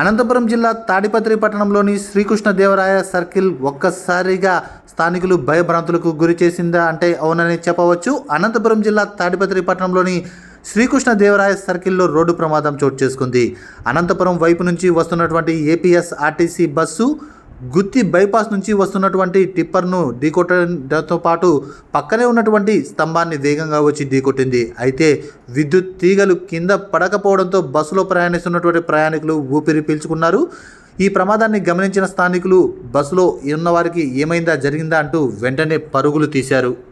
అనంతపురం జిల్లా తాడిపత్రి పట్టణంలోని శ్రీకృష్ణదేవరాయ సర్కిల్ ఒక్కసారిగా స్థానికులు భయభ్రాంతులకు గురి చేసిందా అంటే అవునని చెప్పవచ్చు. అనంతపురం జిల్లా తాడిపత్రి పట్టణంలోని శ్రీకృష్ణదేవరాయ సర్కిల్లో రోడ్డు ప్రమాదం చోటు చేసుకుంది. అనంతపురం వైపు నుంచి వస్తున్నటువంటి APS RTC bus Gooty bypass నుంచి వస్తున్నటువంటి టిప్పర్ను ఢీకొట్టడంతో పాటు పక్కనే ఉన్నటువంటి స్తంభాన్ని వేగంగా వచ్చి ఢీకొట్టింది. అయితే విద్యుత్ తీగలు కింద పడకపోవడంతో బస్సులో ప్రయాణిస్తున్నటువంటి ప్రయాణికులు ఊపిరి పీల్చుకున్నారు. ఈ ప్రమాదాన్ని గమనించిన స్థానికులు బస్సులో ఉన్నవారికి ఏమైందా జరిగిందా? అంటూ వెంటనే పరుగులు తీశారు.